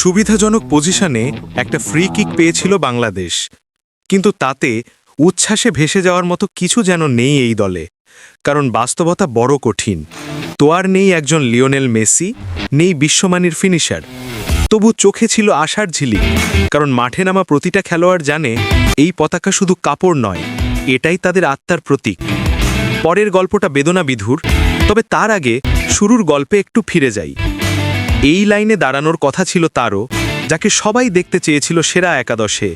সুবিধাজনক পজিশনে একটা ফ্রি কিক পেয়েছিল বাংলাদেশ। কিন্তু তাতে উচ্ছ্বাসে ভেসে যাওয়ার মতো কিছু যেন নেই এই দলে, কারণ বাস্তবতা বড় কঠিন। তো আর নেই একজন লিওনেল মেসি, নেই বিশ্বমানের ফিনিশার তবু চোখে ছিল আশার ঝিলিক, কারণ মাঠে নামা প্রতিটা খেলোয়াড় জানে এই পতাকা শুধু কাপড় নয়, এটাই তাদের আত্মার প্রতীক। পরের গল্পটা বেদনা বিধুর, তবে তার আগে শুরুর গল্পে একটু ফিরে যাই। এই লাইনে দাঁড়ানোর কথা ছিল তারও, যাকে সবাই দেখতে চেয়েছিল সেরা একাদশে।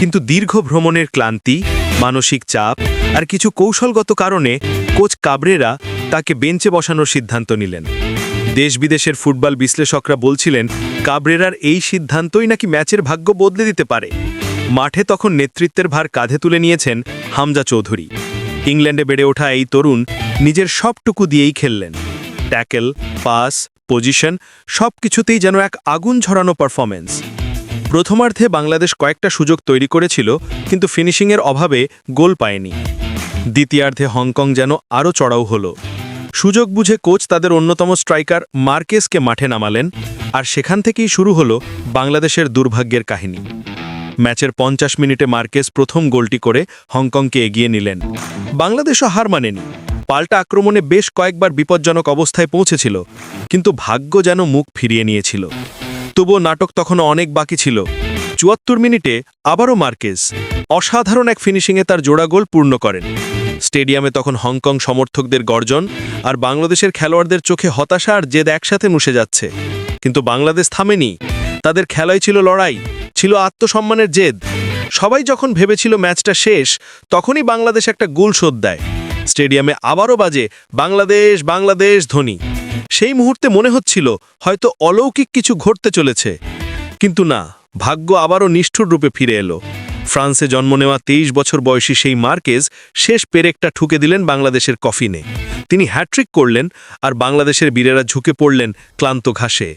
কিন্তু দীর্ঘ ভ্রমণের ক্লান্তি, মানসিক চাপ আর কিছু কৌশলগত কারণে কোচ কাবরেরা তাকে বেঞ্চে বসানোর সিদ্ধান্ত নিলেন। দেশ বিদেশের ফুটবল বিশ্লেষকরা বলছিলেন, কাবরেরার এই সিদ্ধান্তই নাকি ম্যাচের ভাগ্য বদলে দিতে পারে। মাঠে তখন নেতৃত্বের ভার কাঁধে তুলে নিয়েছেন হামজা চৌধুরী। ইংল্যান্ডে বেড়ে ওঠা এই তরুণ নিজের সবটুকু দিয়েই খেললেন। ট্যাকেল, পাস পজিশন সব কিছুতেই যেন এক আগুন ঝরানো পারফরমেন্স প্রথমার্ধে বাংলাদেশ কয়েকটা সুযোগ তৈরি করেছিল, কিন্তু ফিনিশিংয়ের অভাবে গোল পায়নি। দ্বিতীয়ার্ধে হংকং যেন আরও চড়াও হলো। সুযোগ বুঝে কোচ তাদের অন্যতম স্ট্রাইকার মার্কেসকে মাঠে নামালেন, আর সেখান থেকেই শুরু হলো বাংলাদেশের দুর্ভাগ্যের কাহিনী। ম্যাচের পঞ্চাশ মিনিটে মার্কেস প্রথম গোলটি করে হংকংকে এগিয়ে নিলেন। বাংলাদেশও হার মানেনি। পাল্টা আক্রমণে বেশ কয়েকবার বিপজ্জনক অবস্থায় পৌঁছেছিল, কিন্তু ভাগ্য যেন মুখ ফিরিয়ে নিয়েছিল। তবুও নাটক তখনও অনেক বাকি ছিল। চুয়াত্তর মিনিটে আবারও মার্কেস অসাধারণ এক ফিনিশিংয়ে তার জোড়া গোল পূর্ণ করেন। স্টেডিয়ামে তখন হংকং সমর্থকদের গর্জন আর বাংলাদেশের খেলোয়াড়দের চোখে হতাশা আর জেদ একসাথে মুছে যাচ্ছে। কিন্তু বাংলাদেশ থামেনি। তাদের খেলাই ছিল লড়াই, ছিল আত্মসম্মানের জেদ। সবাই যখন ভেবেছিল ম্যাচটা শেষ, তখনই বাংলাদেশ একটা গোল শোধ দেয়। স্টেডিয়ামে আবারও বাজে বাংলাদেশ বাংলাদেশ ধ্বনি সেই মুহূর্তে মনে হচ্ছিল হয়তো অলৌকিক কিছু ঘটতে চলেছে। কিন্তু না, ভাগ্য আবারও নিষ্ঠুর রূপে ফিরে এলো। ফ্রান্সে জন্ম নেওয়া তেইশ বছর বয়সী সেই মার্কেজ শেষ পেরেকটা ঠুকে দিলেন বাংলাদেশের কফিনে। তিনি হ্যাট্রিক করলেন আর বাংলাদেশের বীরেরা ঝুঁকে পড়লেন ক্লান্ত ঘাসে।